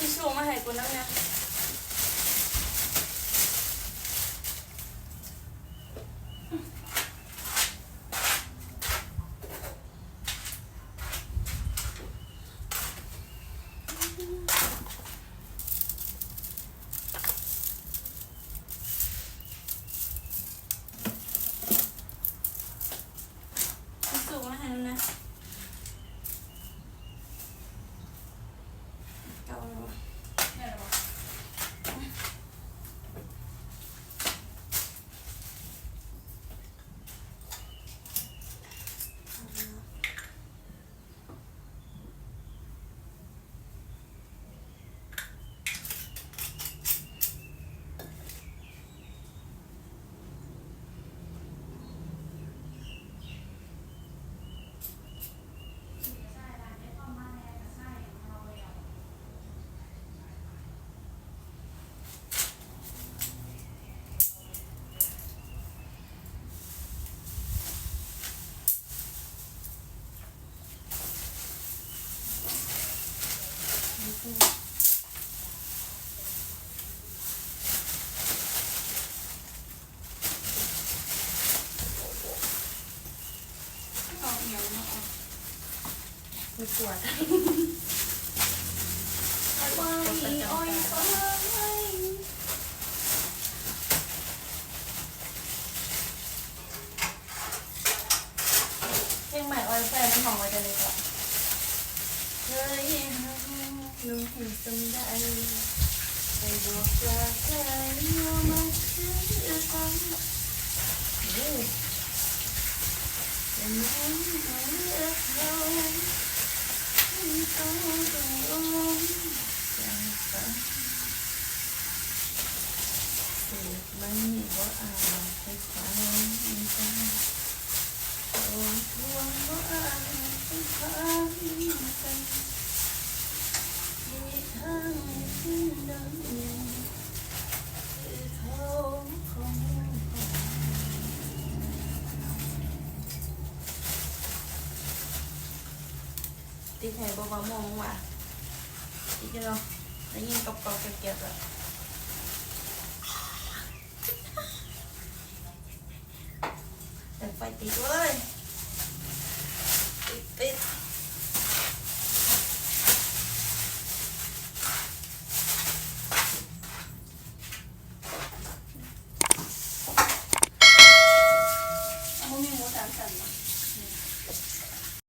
ทิชชู่มาให้กูนั่งเนี่ย เมากมีวดอ้อยอเพลงใหม่อ้อยแฟนน้ำหอะไว้จะเลยก่อนเฮ้ย ลุงเห็นสมได้ไปบอกว่าเคยยอมาคือฟังเฮ้ยแต่มันก็เลือกเราที่ต้องโดนจากฝันเสียมันว่าอาไปความกันโอ้ทวงว่าอาจเป็นความกันที่ ขึ้นดังยังคือเขาของตีไทยบอกว่า